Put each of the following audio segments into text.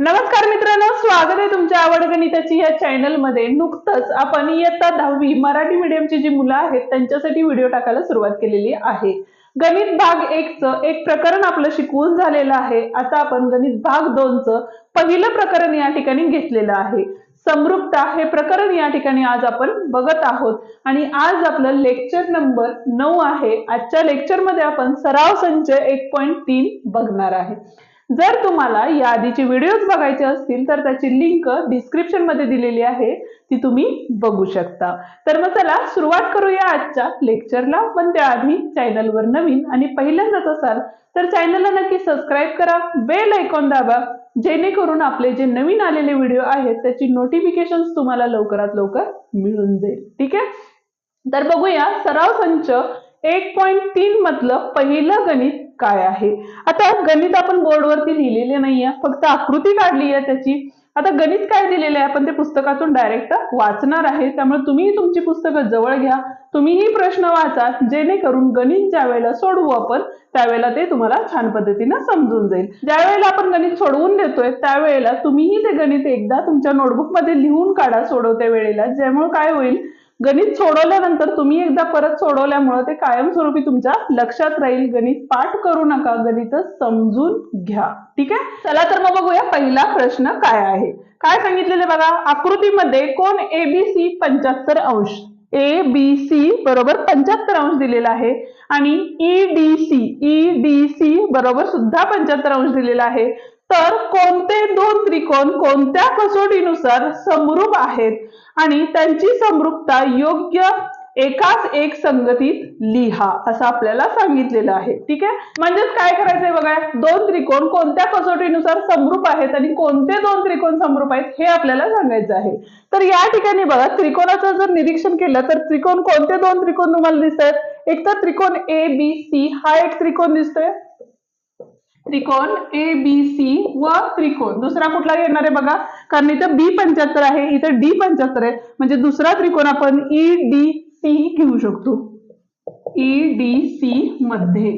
नमस्कार मित्रांनो स्वागत आहे तुमच्या आवड गणिताची या चॅनलमध्ये. नुकतंच आपण इयत्ता दहावी मराठी मीडियमची जी मुलं आहेत त्यांच्यासाठी व्हिडिओ टाकायला सुरुवात केलेली आहे. गणित भाग एकचं एक प्रकरण आपलं शिकवून झालेलं आहे. आता आपण गणित भाग दोनच पहिलं प्रकरण या ठिकाणी घेतलेलं आहे. समृप्ता हे प्रकरण या ठिकाणी आज आपण बघत आहोत. आणि आज आपलं लेक्चर नंबर नऊ आहे. आजच्या लेक्चरमध्ये आपण सराव संच एक पॉईंट तीन बघणार आहे. जर तुम्हाला या आधीचे व्हिडिओज बघायचे असतील तर त्याची लिंक डिस्क्रिप्शनमध्ये दिलेली आहे. ती तुम्ही बघू शकता. तर मग चला सुरुवात करूया आजच्या लेक्चरला. पण त्याआधी चॅनलवर नवीन आणि पहिल्यांदाच असाल तर चॅनलला नक्की सबस्क्राईब करा. बेल ऐकॉन दाबा. जेणेकरून आपले जे नवीन आलेले व्हिडिओ आहेत त्याची नोटिफिकेशन तुम्हाला लवकरात लवकर मिळून जाईल. ठीक आहे? तर बघूया सराव संच एक पॉईंट तीन मधलं पहिलं गणित काय आहे? आता गणित आपण बोर्डवरती लिहिलेले नाहीये. फक्त आकृती काढली आहे त्याची. आता गणित काय दिलेलं आहे? आपण ते पुस्तकातून डायरेक्ट वाचणार आहे. त्यामुळे तुम्ही तुमची पुस्तकं जवळ घ्या. तुम्हीही प्रश्न वाचा. जेणेकरून गणित ज्या वेळेला सोडवू आपण त्यावेळेला ते तुम्हाला छान पद्धतीनं समजून जाईल. ज्या वेळेला आपण गणित सोडवून देतोय त्यावेळेला तुम्हीही ते गणित एकदा तुमच्या नोटबुकमध्ये लिहून काढा सोडवत्या वेळेला. ज्यामुळे काय होईल? गणित सोडवल्यानंतर तुम्ही एकदा परत सोडवल्यामुळे ते कायमस्वरूपी तुमच्या लक्षात राहील. गणित पाठ करू नका. गणित समजून घ्या. ठीक आहे? चला तर मग बघूया पहिला प्रश्न काय आहे. काय सांगितलेले बघा? आकृतीमध्ये कोण एबीसी पंच्याहत्तर अंश? ए बी सी बरोबर पंच्याहत्तर अंश दिलेला आहे. आणि E D C E D C बरोबर सुद्धा पंच्याहत्तर अंश दिलेला आहे. तर कोणते दोन त्रिकोण कोणत्या कसोटीनुसार समरूप आहेत? आणि त्यांची समरूपता योग्य एकाच एक संगतीत लिहा असं आपल्याला सांगितलेलं आहे. ठीक आहे? म्हणजेच काय करायचंय बघा दोन त्रिकोण कोणत्या कसोटीनुसार समरूप आहेत आणि कोणते दोन त्रिकोण समरूप आहेत हे आपल्याला सांगायचं आहे. तर या ठिकाणी बघा त्रिकोणाचं जर निरीक्षण केलं तर त्रिकोण कोणते दोन त्रिकोण तुम्हाला दिसत आहेत एक तर त्रिकोण ए बी सी हा एक त्रिकोण दिसतोय. त्रिकोण ए बी सी व त्रिकोण. दुसरा कुठला घेणार आहे बघा? कारण इथं बी पंच्याहत्तर आहे इथं डी पंच्याहत्तर आहे. म्हणजे दुसरा त्रिकोण आपण ई डी सी घेऊ शकतो. ई डी सी मध्ये.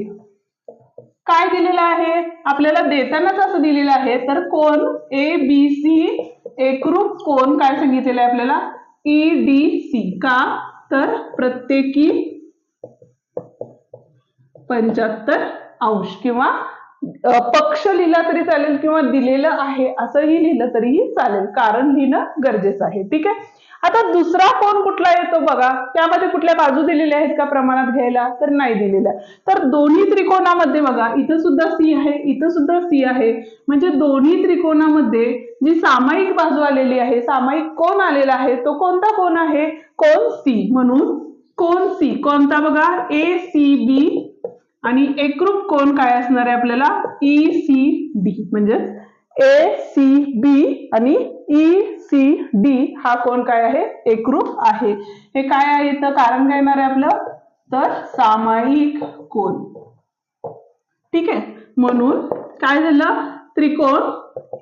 काय दिलेलं आहे? आपल्याला देतानाच असं दिलेलं आहे. तर कोण? ए बी सी एकरूप कोण? काय सांगितलेलं आहे आपल्याला? ई डी सी का? तर प्रत्येकी पंच्याहत्तर अंश किंवा पक्ष लिहिला तरी चालेल किंवा दिलेलं आहे असंही लिहिलं तरीही चालेल. कारण लिहिणं गरजेचं आहे. ठीक आहे? आता दुसरा कोण कुठला येतो बघा? त्यामध्ये कुठल्या बाजू दिलेल्या आहेत का प्रमाणात घ्यायला? तर नाही दिलेल्या. तर दोन्ही त्रिकोणामध्ये बघा इथं सुद्धा सी आहे इथं सुद्धा सी आहे. म्हणजे दोन्ही त्रिकोणामध्ये जी सामायिक बाजू आलेली आहे सामायिक कोण आलेला आहे तो कोणता कोण आहे? कोण सी. म्हणून कोण सी. कोणता बघा? ए सी बी आणि एकरूप कोण काय असणार आहे आपल्याला? ई सी डी म्हणजे ए सी बी आणि ई सी डी हा कोण काय आहे? एकरूप आहे. हे काय आहे इथं? कारण काय येणार आहे आपलं? तर सामायिक कोण? ठीक आहे. म्हणून काय झालं? त्रिकोण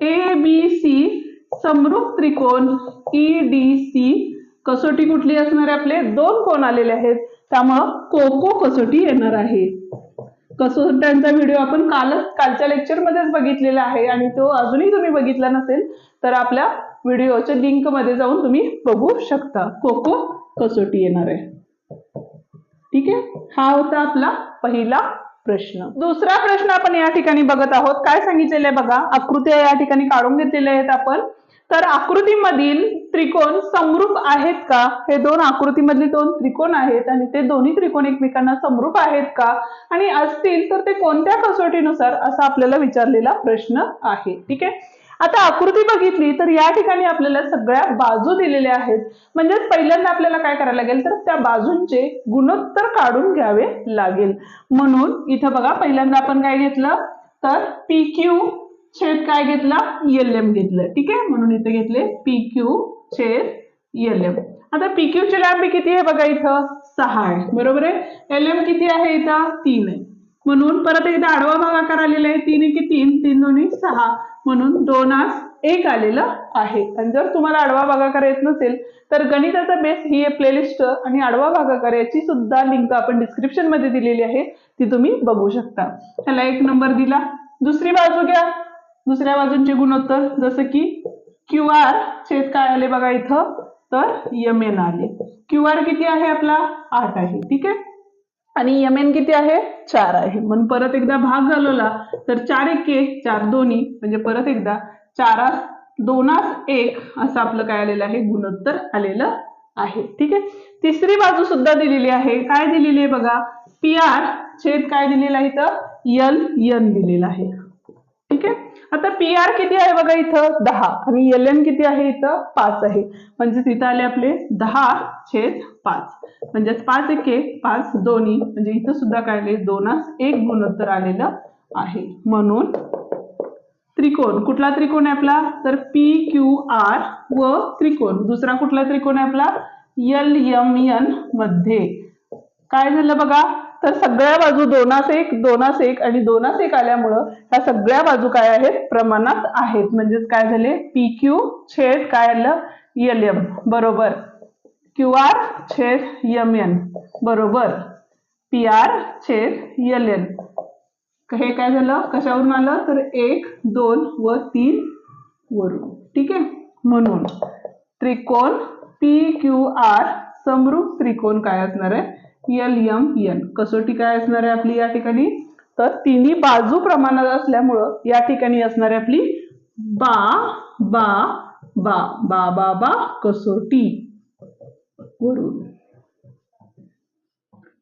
ए बी सी समरूप त्रिकोण ई डी सी कसोटी कुठली असणार आहे आपले? दोन कोण आलेले आहेत? त्यामुळं कोको कसोटी येणार आहे. कसोट्यांचा व्हिडिओ आपण कालच कालच्या लेक्चर मध्येच बघितलेला आहे आणि तो अजूनही तुम्ही बघितला नसेल तर आपल्या व्हिडिओच्या लिंकमध्ये जाऊन तुम्ही बघू शकता. कोको कसोटी येणार आहे. ठीक आहे? हा होता आपला पहिला प्रश्न. दुसरा प्रश्न आपण या ठिकाणी बघत आहोत. काय सांगितलेलं आहे बघा? आकृत्या या ठिकाणी काढून घेतलेल्या आहेत आपण. तर आकृतीमधील त्रिकोण समरूप आहेत का? हे दोन आकृतीमधले दोन त्रिकोण आहेत आणि ते दोन्ही त्रिकोण एकमेकांना समरूप आहेत का? आणि असतील तर ते कोणत्या कसोटीनुसार असा आपल्याला विचारलेला प्रश्न आहे. ठीक आहे? आता आकृती बघितली तर या ठिकाणी आपल्याला सगळ्या बाजू दिलेल्या आहेत. म्हणजेच पहिल्यांदा आपल्याला काय करायला लागेल? तर त्या बाजूंचे गुणोत्तर काढून घ्यावे लागेल. म्हणून इथं बघा पहिल्यांदा आपण काय घेतलं? तर पी क्यू छेद काय घेतला? एल एम घेतलं ठीक आहे? म्हणून इथे घेतले पी क्यू छेद एल एम आता पी क्यू ची लांबी किती आहे बघा इथं? सहा आहे. बरोबर आहे? एल एम किती आहे इथं? तीन आहे. म्हणून परत एकदा आडवा भागाकार आलेला आहे. तीन की तीन तीन दोन्ही सहा. म्हणून दोन दोनास एक आलेलं आहे. आणि जर तुम्हाला आडवा भागाकार येत नसेल तर गणिताचा बेस ही प्लेलिस्ट आणि आडवा भागाकार याची सुद्धा लिंक आपण डिस्क्रिप्शनमध्ये दिलेली आहे. ती तुम्ही बघू शकता. त्याला एक नंबर दिला. दुसरी बाजू घ्या. दुसऱ्या बाजूंचे गुणोत्तर जसं की क्यू आर छेद काय आले बघा इथं? तर यम एन आले. क्यू आर किती आहे आपला? आठ आहे. ठीक आहे? आणि यम एन किती आहे? चार आहे. म्हणून परत एकदा भाग घालवला तर चार एके चार दोन्ही. म्हणजे परत एकदा चारास दोनास एक असं आपलं काय आलेलं आहे? गुणोत्तर आलेलं आहे. ठीक आहे? तिसरी बाजू सुद्धा दिलेली आहे. काय दिलेली आहे बघा? पी आर छेद काय दिलेलं आहे तर यल यन दिलेलं आहे. ठीक आहे? आता पी आर किती आहे बघा इथं? दहा. आणि एल एन किती आहे इथं? पाच आहे. म्हणजे तिथं आले आपले दहा छेद पाच. म्हणजेच पाच एक पाच दोन्ही. म्हणजे इथं सुद्धा काय आले? दोनास एक गुणोत्तर आलेलं आहे. म्हणून त्रिकोण. कुठला त्रिकोण आहे आपला? तर पी क्यू आर व त्रिकोण. दुसरा कुठला त्रिकोण आहे आपला? एल एम एनमध्ये. काय झालं बघा? तर सगळ्या बाजू दोनास एक दोनास एक आणि दोनास एक आल्यामुळं ह्या सगळ्या बाजू काय आहेत? प्रमाणात आहेत. म्हणजेच काय झाले? पी क्यू छेद काय आलं? एल एम बरोबर. क्यू आर छेद एम एन बरोबर. पी आर छेद एल एन हे काय झालं? कशावरून आलं? तर एक दोन व तीन वरून. ठीक आहे? म्हणून त्रिकोण पी क्यू आर समरूप त्रिकोण काय असणार आहे? एल एम एन कसोटी काय असणार आहे आपली या ठिकाणी? तर तिन्ही बाजू प्रमाणात असल्यामुळं या ठिकाणी असणार आहे आपली बा बा बा बा बा बा कसोटी. वरून.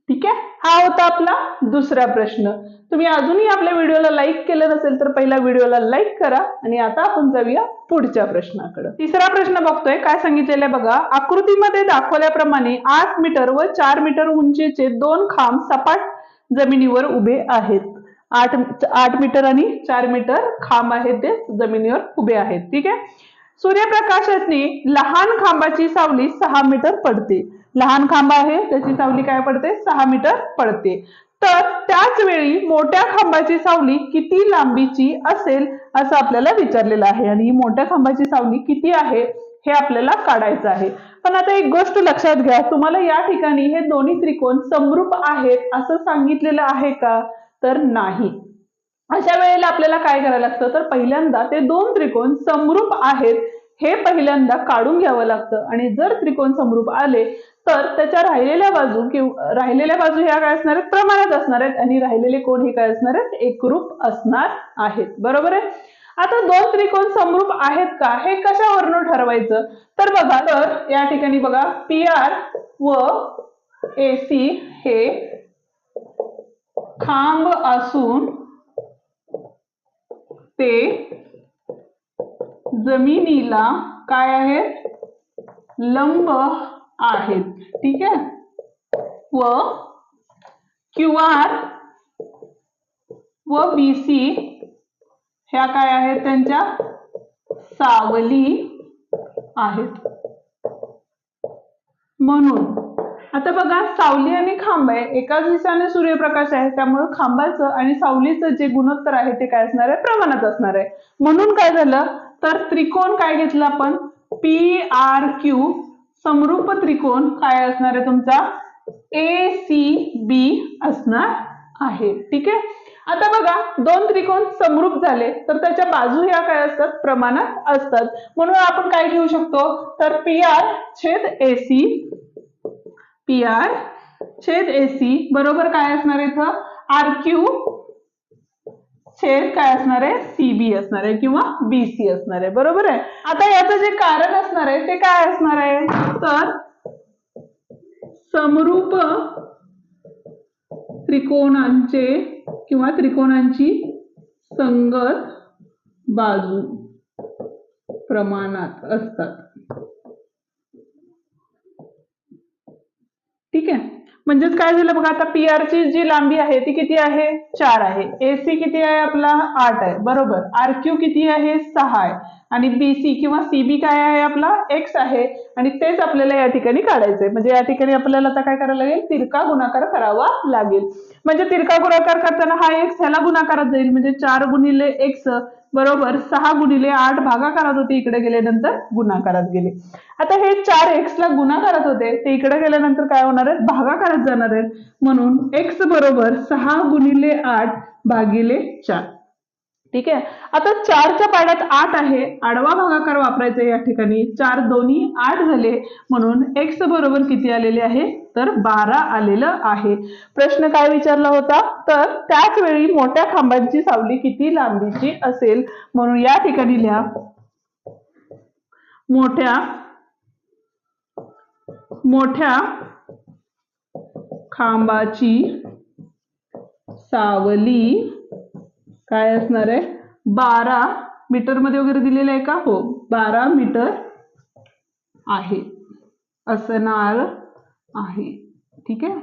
ठीक आहे? हा होता आपला दुसरा प्रश्न. तुम्ही अजूनही आपल्या व्हिडिओला लाईक केलं नसेल तर पहिला व्हिडिओला लाईक करा आणि आता आपण जाऊया पुढच्या प्रश्नाकडे. तिसरा प्रश्न बघतोय काय सांगितलेलं आहे बघा? आकृतीमध्ये दाखवल्याप्रमाणे आठ मीटर व चार मीटर उंचीचे दोन खांब सपाट जमिनीवर उभे आहेत. आठ आठ मीटर आणि चार मीटर खांब आहेत ते जमिनीवर उभे आहेत. ठीक आहे? सूर्यप्रकाशाने लहान खांबाची सावली सहा मीटर पडते. लहान खांब आहे त्याची सावली काय पडते? सहा मीटर पडते. तर त्याच वेळी मोठ्या खांबाची सावली किती लांबीची असेल असं आपल्याला विचारलेलं आहे. आणि ही मोठ्या खांबाची सावली किती आहे हे आपल्याला काढायचं आहे. पण आता एक गोष्ट लक्षात घ्या तुम्हाला या ठिकाणी हे दोन्ही त्रिकोण समरूप आहेत असं सांगितलेलं आहे का? तर नाही. अशा वेळेला आपल्याला काय करायला लागतं? तर पहिल्यांदा ते दोन त्रिकोण समरूप आहेत हे पहिल्यांदा काढून घ्यावं लागतं. आणि जर त्रिकोण समरूप आले तर त्याच्या राहिलेल्या बाजू किंवा राहिलेल्या बाजू ह्या काय असणार आहेत? प्रमाणात असणार आहेत. आणि राहिलेले कोण हे काय असणार आहेत? एकरूप असणार आहेत. बरोबर आहे? आता दोन त्रिकोण समरूप आहेत का? हे कशावरून ठरवायचं? तर बघा तर या ठिकाणी बघा पी आर व ए सी हे खांब असून ते जमिनीला काय आहेत? लंब आहेत. ठीक आहे? व क्यू आर व बी सी ह्या काय आहेत त्यांच्या? सावली आहेत. म्हणून आता बघा सावली आणि खांब आहे एकाच दिशेने सूर्यप्रकाश आहे त्यामुळे खांबाचं आणि सावलीचं जे गुणोत्तर आहे ते काय असणार आहे? प्रमाणात असणार आहे. म्हणून काय झालं? तर त्रिकोण काय घेतलं आपण? P R Q. समरूप त्रिकोण काय असणार आहे तुमचा? ए सी बी असणार आहे. ठीक आहे? आता बघा दोन त्रिकोण समरूप झाले तर त्याच्या बाजू ह्या काय असतात? प्रमाणात असतात. म्हणून आपण काय घेऊ शकतो? तर पी आर छेद ए सी पी आर छेद एसी बरोबर काय असणार आहे इथं? आर क्यू छेद काय असणार आहे? सीबी असणार आहे किंवा बीसी असणार आहे. बरोबर आहे? आता याचं जे कारण असणार आहे ते काय असणार आहे? तर समरूप त्रिकोणांचे किंवा त्रिकोणांची संगत बाजू प्रमाणात असतात. ठीक आहे? म्हणजेच काय झालं बघा आता पी आर ची जी लांबी आहे ती किती आहे? चार आहे. ए सी किती आहे आपला? आठ आहे. बरोबर. आर क्यू किती आहे? सहा आहे. आणि बी सी किंवा सी बी काय आहे आपला? एक्स आहे. आणि तेच आपल्याला या ठिकाणी काढायचंय. म्हणजे या ठिकाणी आपल्याला आता काय करायला लागेल? तिरका गुणाकार करावा लागेल. म्हणजे तिरका गुणाकार करताना हा एक्स ह्याला गुणाकारात जाईल. म्हणजे चार गुणिले एक्स बरोबर. सहा गुणिले आठ भागाकारात होते. इकडे गेल्यानंतर गुणाकारात गेले. आता हे चार एक्सला गुणाकारात होते. ते इकडे गेल्यानंतर काय होणार आहे भागाकारात जाणार आहेत. म्हणून एक्स बरोबर सहा गुणिले आठ भागिले चार. ठीक आहे? आता चारच्या पाड्यात आठ आहे. आडवा भागाकार वापरायचा या ठिकाणी. चार दोन्ही आठ झाले. म्हणून एक्स बरोबर किती आलेले आहे? तर बारा आलेलं आहे. प्रश्न काय विचारला होता? तर त्याच वेळी मोठ्या खांबांची सावली किती लांबीची असेल? म्हणून या ठिकाणी लिहा. मोठ्या मोठ्या खांबाची सावली काय असणार आहे? बारा मीटरमध्ये वगैरे दिलेलं आहे का? हो बारा मीटर आहे. असणार आहे. ठीक आहे?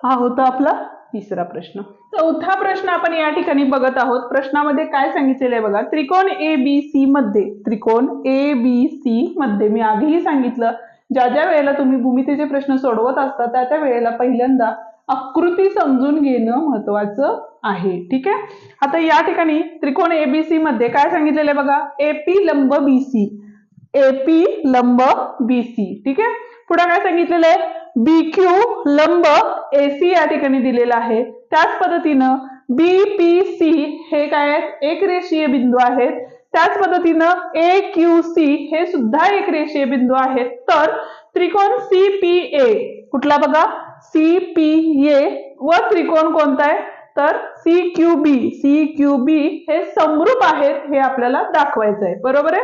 हा होता आपला तिसरा प्रश्न. चौथा प्रश्न आपण या ठिकाणी बघत आहोत. प्रश्नामध्ये काय सांगितलेलं आहे बघा? त्रिकोण ए बी सी मध्ये त्रिकोण ए बी सी मध्ये मी आधीही सांगितलं ज्या ज्या वेळेला तुम्ही भूमितीचे प्रश्न सोडवत असता त्या त्या वेळेला पहिल्यांदा आकृती समजून घेणं महत्वाचं आहे. ठीक आहे? आता या ठिकाणी त्रिकोण एबीसी मध्ये काय सांगितलेलं आहे बघा? एपी लंब बीसी एपी लंब बीसी ठीक आहे? पुढे काय सांगितलेलं आहे? बी क्यू लंब एसी या ठिकाणी दिलेलं आहे. त्याच पद्धतीनं बी पी सी हे काय आहेत? एक रेषीय बिंदू आहेत. त्याच पद्धतीनं ए क्यू सी हे सुद्धा एक रेषीय बिंदू आहेत. तर त्रिकोण सी पी ए कुठला बघा? सी पी ए व त्रिकोण कोणता आहे? तर C Q B C Q B हे समरूप आहेत हे आपल्याला दाखवायचं आहे. बरोबर आहे?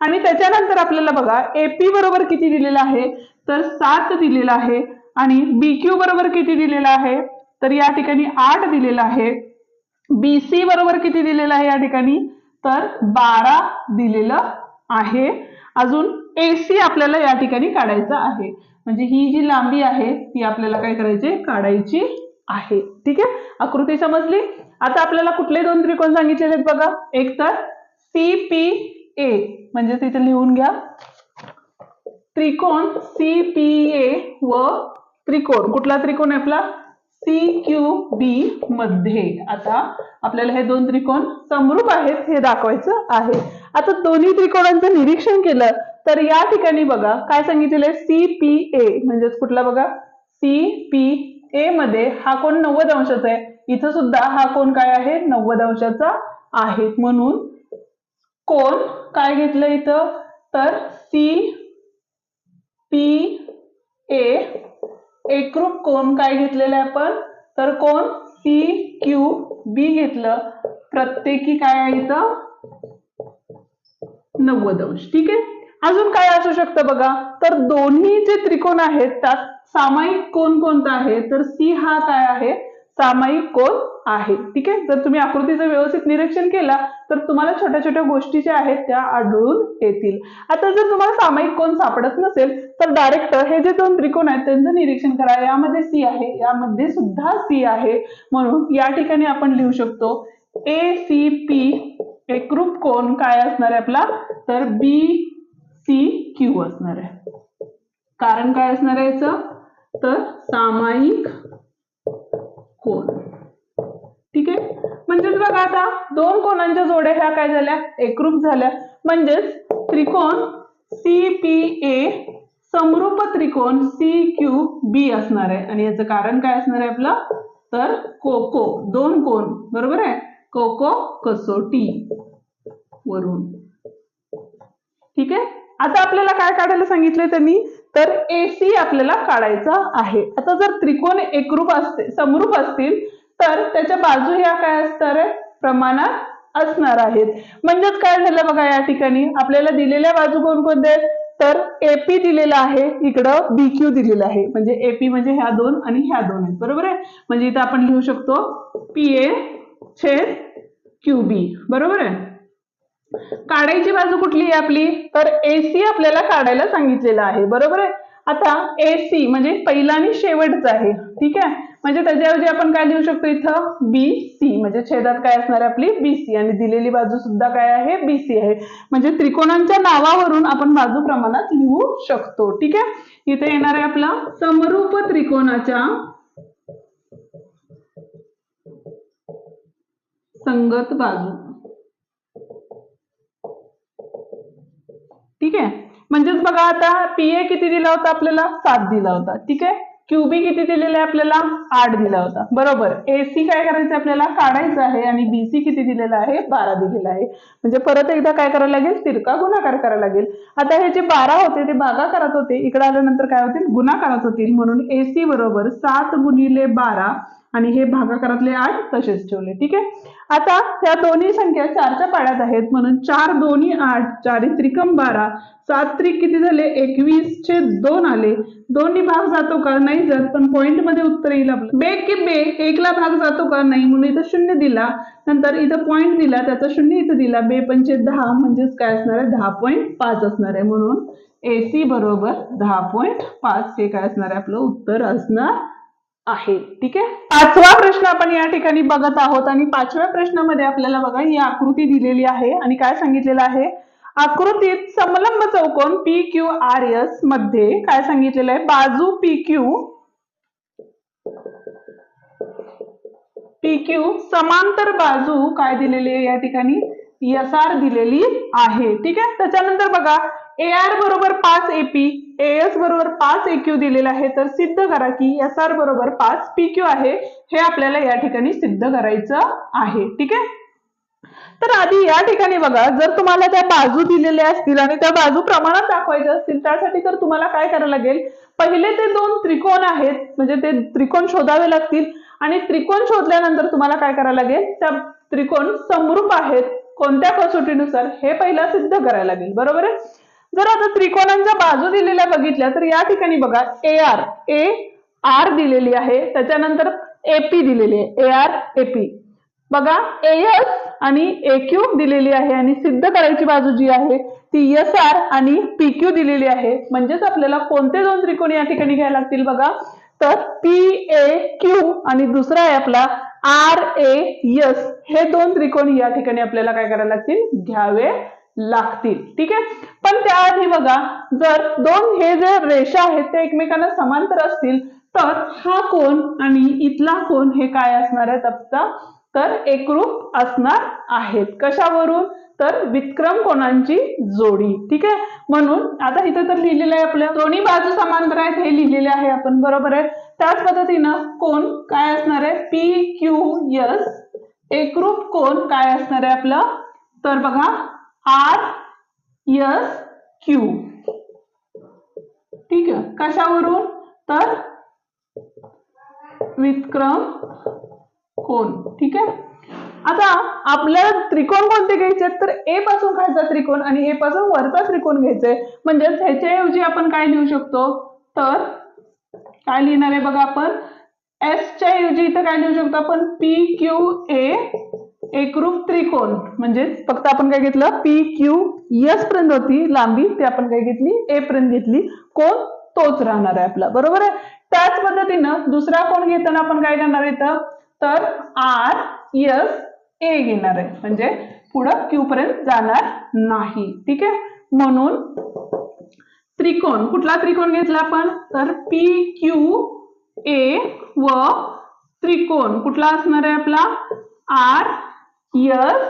आणि त्याच्यानंतर आपल्याला बघा एपी बरोबर किती दिलेलं आहे? तर सात दिलेलं आहे. आणि बी क्यू बरोबर किती दिलेलं आहे? तर या ठिकाणी आठ दिलेलं आहे. बी सी बरोबर किती दिलेलं आहे या ठिकाणी? तर बारा दिलेलं आहे. अजून एसी आपल्याला या ठिकाणी काढायचं आहे. म्हणजे ही जी लांबी आहे ती आपल्याला काय करायची? काढायची आहे. ठीक आहे? आकृती समजली? आता आपल्याला कुठले दोन त्रिकोण सांगितलेले आहेत बघा. एक तर सी पी ए म्हणजे तिथे लिहून घ्या. त्रिकोण सी पी ए व त्रिकोण. कुठला त्रिकोण आहे आपला? सी क्यू बी मध्ये. आता आपल्याला हे दोन त्रिकोण समरूप आहेत हे दाखवायचं आहे. आता दोन्ही त्रिकोणांचं निरीक्षण केलं तर या ठिकाणी बघा काय सांगितलेलं आहे? सी पी ए म्हणजेच कुठला बघा? सी पी ए मध्ये हा कोण नव्वद अंशाचा आहे? इथं सुद्धा हा कोण काय आहे? नव्वद अंशाचा आहे. म्हणून कोण काय घेतलं इथं? तर सी पी ए एकरूप कोण काय घेतलेलं आहे आपण? तर कोण? सी क्यू बी घेतलं. प्रत्येकी काय आहे इथं? नव्वद अंश. ठीक आहे? अजून काय असू शकतं बघा? तर दोन्ही जे त्रिकोण आहेत त्यात सामायिक कोण कोणता आहे? तर सी हा काय आहे? सामायिक कोण आहे? ठीक आहे? जर तुम्ही आकृतीचं व्यवस्थित निरीक्षण केला तर तुम्हाला छोट्या छोट्या गोष्टी ज्या आहेत त्या आढळून येतील. आता जर तुम्हाला सामायिक कोण सापडत नसेल तर डायरेक्ट हे जे दोन त्रिकोण आहेत त्यांचं निरीक्षण करा. यामध्ये सी आहे. यामध्ये सुद्धा सी आहे. म्हणून या ठिकाणी आपण लिहू शकतो ए सी पी एकरूप कोण काय असणार आहे आपला? तर बी सी क्यू असणार आहे. कारण काय असणार आहे याचं? तर सामायिक कोण ठीक आहे? म्हणजेच बघा आता दोन कोणांच्या जोड्या ह्या काय झाल्या? एकरूप झाल्या. म्हणजेच त्रिकोण सी पी ए समरूप त्रिकोण सी क्यू बी असणार आहे. आणि याचं कारण काय असणार आहे आपलं? तर कोको दोन कोण बरोबर आहे? कोको कसोटी वरून. ठीक आहे? आता आपल्याला काय काढायला सांगितलंय त्यांनी? तर एसी आपल्याला काढायचा आहे. आता जर त्रिकोण एकरूप असते समरूप असतील तर त्याच्या बाजू ह्या काय असणार आहे? प्रमाणात असणार आहेत. म्हणजेच काय झालं बघा या ठिकाणी? आपल्याला दिलेल्या बाजू कोणकोणत्या आहेत? तर एपी दिलेला आहे. इकडं बी क्यू दिलेलं आहे. म्हणजे एपी म्हणजे ह्या दोन आणि ह्या दोन आहेत. बरोबर आहे? म्हणजे इथं आपण लिहू शकतो पी ए छेद क्यू बी बरोबर आहे? काढायची बाजू कुठली आहे आपली? तर एसी आपल्याला काढायला सांगितलेलं आहे. बरोबर आहे? आता एसी म्हणजे पहिला आणि शेवटचा आहे. ठीक आहे? म्हणजे त्याच्याऐवजी आपण काय लिहू शकतो इथं? बी सी म्हणजे छेदात काय असणार आहे आपली? बी सी आणि दिलेली बाजू सुद्धा काय आहे? बी सी आहे. म्हणजे त्रिकोणांच्या नावावरून आपण बाजू प्रमाणात लिहू शकतो. ठीक आहे? इथे येणार आहे आपला समरूप त्रिकोणाच्या संगत बाजू. ठीक आहे? म्हणजेच बघा आता पी ए किती दिला होता आपल्याला? सात दिला होता. ठीक आहे? क्यूबी किती दिलेला आहे आपल्याला? आठ दिला होता. बरोबर. एसी काय करायचं आपल्याला? काढायचं आहे आणि बीसी किती दिलेला आहे? बारा दिलेला आहे. म्हणजे परत एकदा काय करायला लागेल? तिरका गुणाकार करायला लागेल. आता हे जे बारा होते ते भागाकारात होते. इकडे आल्यानंतर काय होतील? गुणाकारात होतील. म्हणून एसी बरोबर सात गुणिले बारा आणि हे भागाकारातले आठ तसेच ठेवले ठीक आहे? आता त्या दोन्ही संख्या चारच्या पाड्यात आहेत म्हणून चार दोन्ही आठ चार त्रिकम बारा सात त्रिक किती झाले? एकवीस चे दोन आले. दोन्ही भाग जातो का? नाही जात पण पॉइंटमध्ये उत्तर येईल आपलं. बे की बे एकला भाग जातो का? नाही म्हणून इथं शून्य दिला. नंतर इथं पॉइंट दिला त्याचा शून्य इथं दिला. बे पंचे दहा म्हणजेच काय असणार आहे? दहा पॉईंट पाच असणार आहे. म्हणून एसी बरोबर दहा पॉईंट पाच. हे काय असणार आहे? आपलं उत्तर असणार आहे. ठीक आहे? पाचवा प्रश्न आपण या ठिकाणी बघत आहोत आणि पाचव्या प्रश्नामध्ये आपल्याला बघा ही आकृती दिलेली आहे. आणि काय सांगितलेलं आहे? आकृतीत समलंब चौकोन पी क्यू आर एसमध्ये काय सांगितलेलं आहे? बाजू पी क्यू पी क्यू समांतर बाजू काय दिलेली आहे या ठिकाणी? एस आर दिलेली आहे. ठीक आहे? त्याच्यानंतर बघा ए आर बरोबर पाच एपी एस बरोबर पाच ए क्यू आहे तर सिद्ध करा की एस आर बरोबर पाच पी क्यू आहे. हे आपल्याला या ठिकाणी सिद्ध करायचं आहे. ठीक आहे? तर आधी या ठिकाणी बघा जर तुम्हाला त्या बाजू दिलेल्या असतील आणि त्या बाजू प्रमाणात दाखवायच्या असतील त्यासाठी तर तुम्हाला काय करायला लागेल? पहिले ते दोन त्रिकोण आहेत म्हणजे ते त्रिकोण शोधावे लागतील. आणि त्रिकोण शोधल्यानंतर तुम्हाला काय करायला लागेल? त्या त्रिकोण समरूप आहेत. कोणत्या कसोटीनुसार? हे पहिला सिद्ध करायला लागेल. बरोबर आहे? जर आता त्रिकोणांच्या बाजू दिलेल्या बघितल्या तर या ठिकाणी बघा ए आर ए आर दिलेली आहे. त्याच्यानंतर एपी दिलेली आहे. ए आर एपी बघा एस आणि ए क्यू दिलेली आहे आणि सिद्ध करायची बाजू जी आहे ती एस आर आणि पी क्यू दिलेली आहे. म्हणजेच आपल्याला कोणते दोन त्रिकोण या ठिकाणी घ्यायला लागतील बघा? तर पी ए क्यू आणि दुसरा आहे आपला आर ए एस हे दोन त्रिकोण या ठिकाणी आपल्याला काय करायला लागतील? घ्यावे लागतील. ठीक आहे? पण त्याआधी बघा जर दोन हे जे रेषा आहेत ते एकमेकांना समांतर असतील तर हा कोण आणि इथला कोण हे काय असणार आहे आपला तर एकरूप असणार आहेत. कशावरून? तर विक्रम कोणांची जोडी. ठीक आहे? म्हणून आता इथं तर लिहिलेलं आहे आपल्या दोन्ही बाजू समांतर आहेत हे लिहिलेले आहे आपण. बरोबर आहे? त्याच पद्धतीनं कोण काय असणार आहे? पी क्यू यस एकरूप कोण काय असणार आहे आपलं? तर बघा आर एस क्यू. ठीक आहे. कशावरून? तर विक्रम कोण? ठीक आहे. आता आपल्याला त्रिकोण कोणते घ्यायचे? आहेत? तर ए पासून खालचा त्रिकोण आणि ए पासून वरचा त्रिकोण घ्यायचे. म्हणजेच ह्याच्याऐवजी आपण काय लिहू शकतो? तर काय लिहिणार आहे बघा आपण? एस च्या ऐवजी इथं काय लिहू शकतो आपण? पी क्यू ए एकरूप त्रिकोण म्हणजेच फक्त आपण काय घेतलं? पी क्यू एस पर्यंत होती लांबी ती आपण काय घेतली? ए पर्यंत घेतली. कोण? तोच राहणार आहे आपला. बरोबर आहे? त्याच पद्धतीनं दुसरा कोण घेताना आपण काय करणार इथं? तर आर एस ए घेणार आहे. म्हणजे पुढं क्यू पर्यंत जाणार नाही. ठीक आहे? म्हणून त्रिकोण कुठला त्रिकोण घेतला आपण? तर पी क्यू ए व त्रिकोण. कुठला असणार आहे आपला? आर एस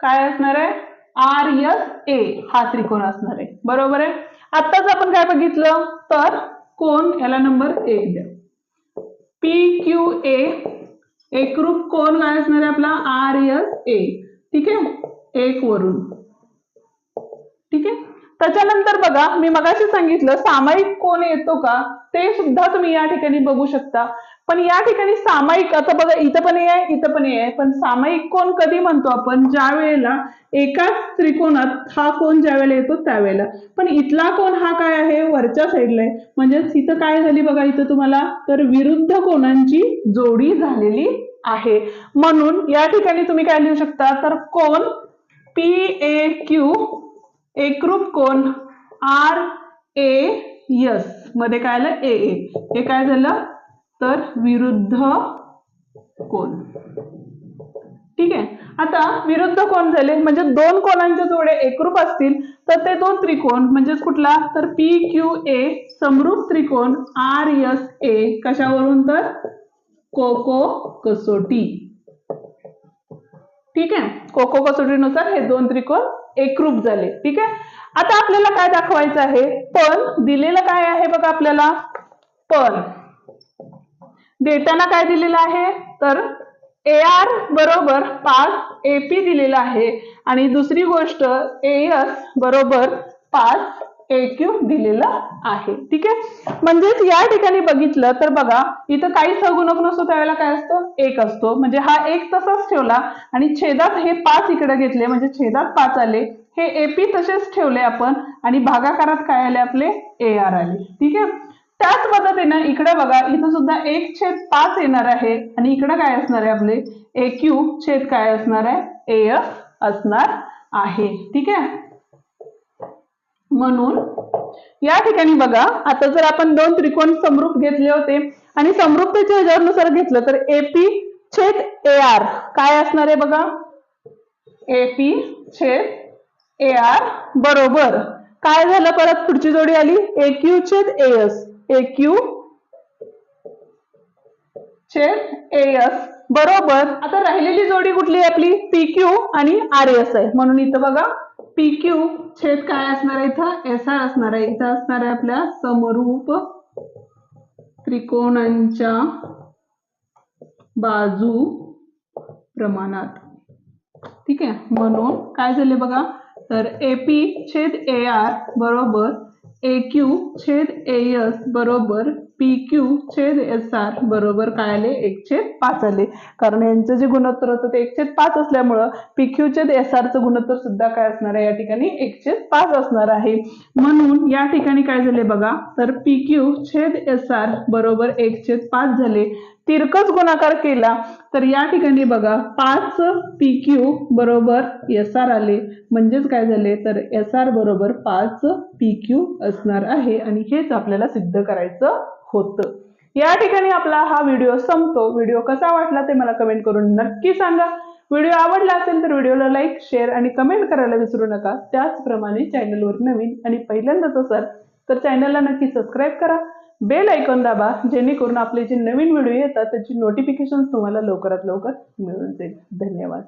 काय असणार आहे? आर एस ए हा त्रिकोण असणार आहे. बरोबर आहे? आत्ताच आपण काय बघितलं? तर कोण याला नंबर एक द्या. पी क्यू ए एकरूप कोण काय असणार आहे आपला? आर एस ए ठीक आहे? एक वरून. ठीक आहे? त्याच्यानंतर बघा मी मगाशी सांगितलं सामायिक कोण येतो का? ते सुद्धा तुम्ही या ठिकाणी बघू शकता. पण या ठिकाणी सामायिक आता बघा इथं पण आहे इथं पण आहे पण सामायिक कोण कधी म्हणतो आपण? ज्या वेळेला एकाच त्रिकोणात हा कोण ज्या वेळेला येतो त्यावेळेला. पण इथला कोण हा काय आहे? वरच्या साईडला आहे. म्हणजेच इथं काय झाली बघा इथं तुम्हाला तर विरुद्ध कोणांची जोडी झालेली आहे. म्हणून या ठिकाणी तुम्ही काय लिहू शकता? तर कोण? पी ए क्यू एकरूप कोण? R A S. मध्ये काय आलं? ए ए. हे काय झालं? तर विरुद्ध कोण ठीक आहे. आता विरुद्ध कोण झाले म्हणजे दोन कोणांचे जोडे एकरूप असतील तर ते दोन त्रिकोण म्हणजेच कुठला? तर पी क्यू ए समरूप त्रिकोण आर एस ए कशावरून तर? कोको कसोटी. ठीक आहे? कोको कसोटीनुसार हे दोन त्रिकोण एकरूप झाले. ठीक आहे? आता आपल्याला काय दाखवायचं आहे? पण दिलेलं काय आहे बघा आपल्याला? पण. देताना काय दिलेलं आहे? तर ए आर बरोबर पाच ए पी दिलेलं आहे. आणि दुसरी गोष्ट एस बरोबर पाच ए क्यू दिलेलं आहे. ठीक आहे? म्हणजेच या ठिकाणी बघितलं तर बघा इथं काही सगुणक नसतो त्यावेळेला काय असतं? एक असतो. म्हणजे हा एक तसाच ठेवला आणि छेदात हे पाच इकडे घेतले. म्हणजे छेदात पाच आले. हे एपी तसेच ठेवले आपण आणि भागाकारात काय आले आपले? ए आर आले. ठीक आहे? त्याच पद्धतीनं इकडे बघा इथं सुद्धा एक छेद पाच येणार आहे. आणि इकडं काय असणार आहे आपले? ए क्यू छेद काय असणार आहे? ए एफ असणार आहे. ठीक आहे? म्हणून या ठिकाणी बघा आता जर आपण दोन त्रिकोण समरूप घेतले होते आणि समरूपतेच्या ह्याच्यानुसार घेतलं तर एपी छेद ए आर काय असणार आहे बघा? एपी छेद ए आर बरोबर. काय झालं परत? पुढची जोडी आली. ए क्यू छेद ए एस ए क्यू छेद ए एस बरोबर. आता राहिलेली जोडी कुठली आहे आपली? पी क्यू आणि आर एस आहे. म्हणून इथं बघा पी क्यू छेद काय असणार आहे इथं? एस आर असणार आहे. इथं असणार आहे आपल्या समरूप त्रिकोणांच्या बाजू प्रमाणात. ठीक आहे? म्हणून काय झाले बघा? तर ए पी छेद ए आर बरोबर ए क्यू छेद ए एस बरोबर पी क्यू छेद एस आर बरोबर काय आले? एक छेद पाच आले. कारण यांचं जे गुणोत्तर होतं ते एक छेद पाच असल्यामुळं पी क्यू छेद एस आरचं गुणोत्तर सुद्धा काय असणार आहे? या ठिकाणी एक छेद पाच असणार आहे. म्हणून या ठिकाणी काय झाले बघा? तर पी क्यू छेद एस आर बरोबर एक छेद पाच झाले. तिरकस गुणाकार केला तर या ठिकाणी बघा पाच पी क्यू बरोबर एस आर आले. म्हणजेच काय झाले? तर एस आर बरोबर पाच पी क्यू असणार आहे आणि हेच आपल्याला सिद्ध करायचं होतं. या ठिकाणी आपला हा व्हिडिओ संपतो. व्हिडिओ कसा वाटला ते मला कमेंट करून नक्की सांगा. व्हिडिओ आवडला असेल तर व्हिडिओला लाईक शेअर आणि कमेंट करायला विसरू नका. त्याचप्रमाणे चॅनलवर नवीन आणि पहिल्यांदाच असाल तर चॅनलला नक्की सबस्क्राईब करा. बेल ऐकून दाबा जेणेकरून आपले जे नवीन व्हिडिओ येतात त्याची नोटिफिकेशन तुम्हाला लवकरात लवकर मिळून जाईल. धन्यवाद.